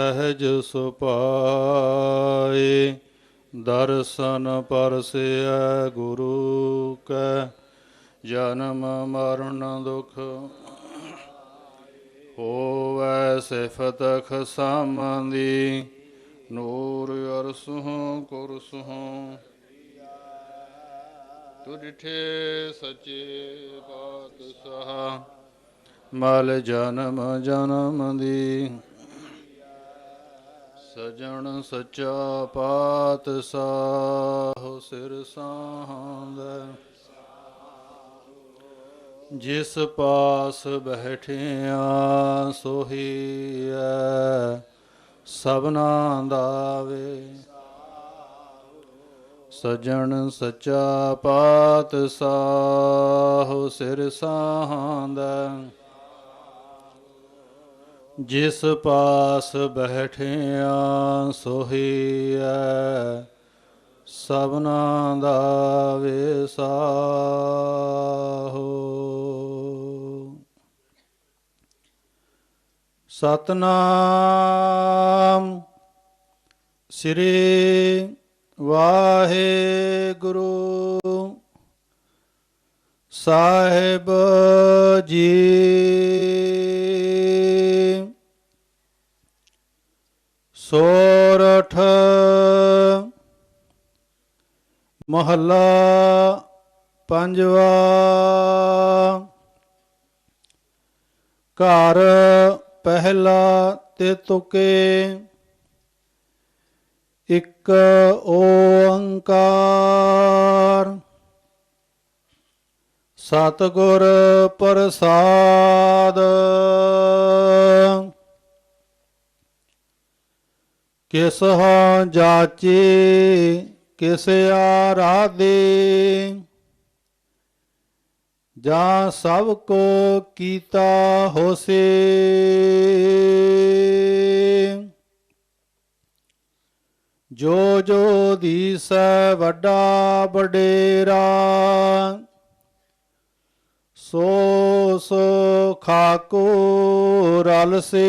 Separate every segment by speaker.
Speaker 1: ਸਹਿਜ ਸੁਪਾਏ ਦਰਸ਼ਨ ਪਰਸਿਐ ਗੁਰੂ ਕੈ, ਜਨਮ ਮਰਨ ਦੁਖ ਹੋਵੈ ਸਿਫਤ ਖਸਮੰਦੀ ਨੂਰ ਅਰਸਹੁ ਕੁਰਸਹੁ। ਤੁਰਿਠੇ ਸਚੇ ਪਾਤਸ਼ਾਹ, ਮਲ ਜਨਮ ਜਨਮ ਦੀ। ਸਜਣ ਸੱਚਾ ਪਾਤ ਸਾਹੁ ਸਿਰ ਸਾਹੰਦ ਜਿਸ ਪਾਸ ਬੈਠਿਆ ਸੋਹੀ ਸਭਨਾ ਦਾ ਵੇ। ਸਜਣ ਸੱਚਾ ਪਾਤ ਸਾਹੁ ਸਿਰ ਸਾਹੰਦਾ ਜਿਸ ਪਾਸ ਬੈਠਿਆ ਸੋਹੀਐ ਸਭਨਾ ਦਾ ਵਿਸਾਹੋ। ਸਤਨਾਮ ਸ੍ਰੀ ਵਾਹਿਗੁਰੂ। ਸਾਹਿਬ ਜੀ ਸੋਰਠ ਮਹੱਲਾ ਪੰਜਵਾ ਘਰ ਪਹਿਲਾ ਤੇ ਤੁਕੇ ਇੱਕ ਓੰਕਾਰ। ਸਤਿਗੁਰ ਪ੍ਰਸਾਦ। ਕਿਸ ਹਾਂ ਜਾਚੇ ਕਿਸ ਆਰਾਧੇ। ਜਾਂ ਸਭ ਕੋ ਕੀਤਾ ਹੋਸੇ। ਜੋ ਜੋ ਦੀਸੈ ਵੱਡਾ ਵਡੇਰਾ, ਸੋ ਸੋ ਖਾਕੋ ਰਲ ਸੇ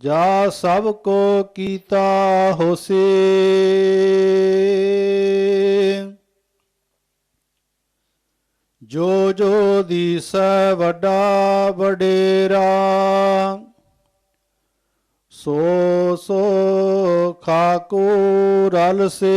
Speaker 1: ਜਾ ਸਭ ਕੋ ਕੀਤਾ ਹੋਸੇ। ਜੋ ਜੋ ਦੀਸੈ ਵੱਡਾ ਵਡੇਰਾ, ਸੋ ਸੋ ਖਾਕੋ ਰਲ ਸੇ।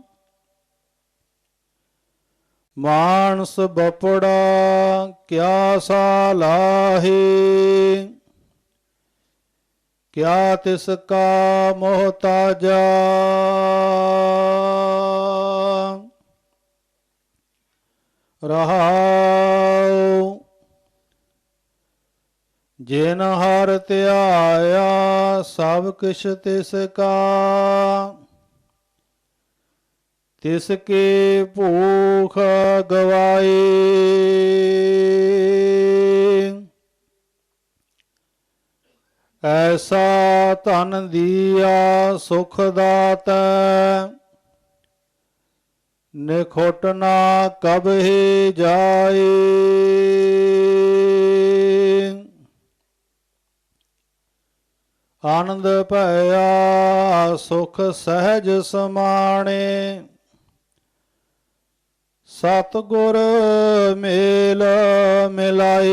Speaker 1: ਮਾਨਸ ਬਪੜਾ ਕਿਆ ਸਾਲਾਹੇ? ਕਿਆ ਤਿਸ ਕਾ ਮੋਹਤਾਜਾ? ਰਹਾਉ ਜਿਨ ਹਰ ਧਿਆਇਆ ਸਭ ਕਿਛ ਤਿਸ ਕਾ। ਤਿਸ ਕੇ ਭੂਖ ਗਵਾਏ। ਐਸਾ ਧਨ ਦੀਆ ਸੁਖ ਦਾਤੈ, ਨਿਖੋਟ ਨਾ ਕਬਹਿ ਜਾਏ। ਆਨੰਦ ਭਇਆ ਸੁਖ ਸਹਿਜ ਸਮਾਣੇ ਸਤਿਗੁਰ ਮੇਲ ਮਿਲਾਏ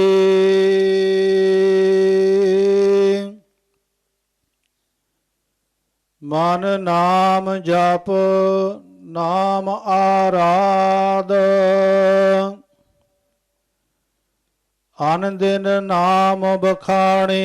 Speaker 1: ਮਨ ਨਾਮ ਜਪ ਨਾਮ ਆਰਾਧ। ਅਨ ਦਿਨ ਨਾਮ ਬਖਾਣੀ।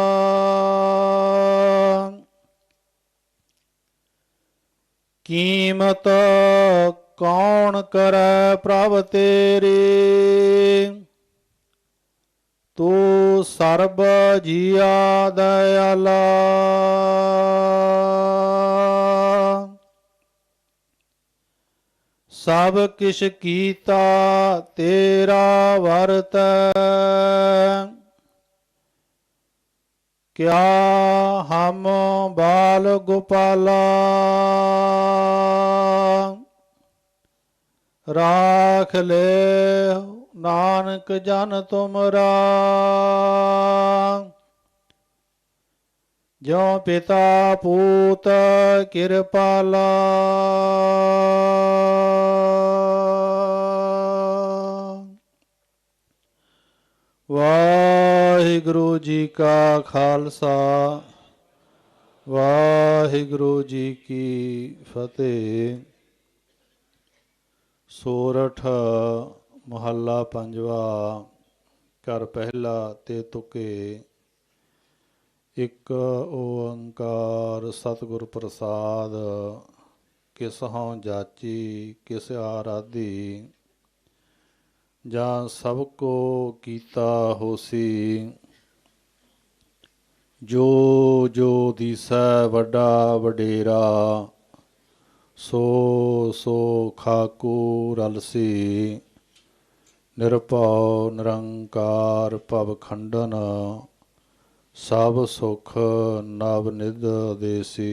Speaker 1: ਕੀਮਤ ਕੌਣ ਕਰੈ ਪ੍ਰਭ ਤੇਰੀ? ਤੂੰ ਸਰਬ ਜੀਆ ਦਇਆਲਾ। ਸਭ ਕਿਛ ਕੀਤਾ ਤੇਰਾ ਵਰਤ ਕਿਆ ਹਮ ਬਾਲ ਗੋਪਾਲਾ। ਰਾਖ ਲੈ ਨਾਨਕ ਜਨ ਤੁਮਰਾ। ਜਿਉ ਪਿਤਾ ਪੂਤ ਕਿਰਪਾਲਾ। ਵਾਹਿਗੁਰੂ ਜੀ ਕਾ ਖਾਲਸਾ। ਵਾਹਿਗੁਰੂ ਜੀ ਕੀ ਫਤਿਹ। ਸੋਰਠ ਮਹੱਲਾ ਪੰਜਵਾ, ਘਰ ਪਹਿਲਾ ਤੇ ਤੁਕੇ। ਇੱਕ ਓੰਕਾਰ ਸਤਿਗੁਰ ਪ੍ਰਸਾਦ, ਕਿਸ ਹਉ ਜਾਚੀ, ਕਿਸ ਆਰਾਧੀ। ਜਾਂ ਸਭ ਕੋ ਕੀਤਾ ਹੋਸੀ। ਜੋ ਜੋ ਦੀਸੈ ਵੱਡਾ ਵਡੇਰਾ, ਸੋ ਸੋ ਖਾਕੂ ਰਲਸੀ ਨਿਰਭਉ ਨਿਰੰਕਾਰ ਭਵ ਖੰਡਨ, ਸਭ ਸੁਖ ਨਵ ਨਿਧ ਦੇਸੀ।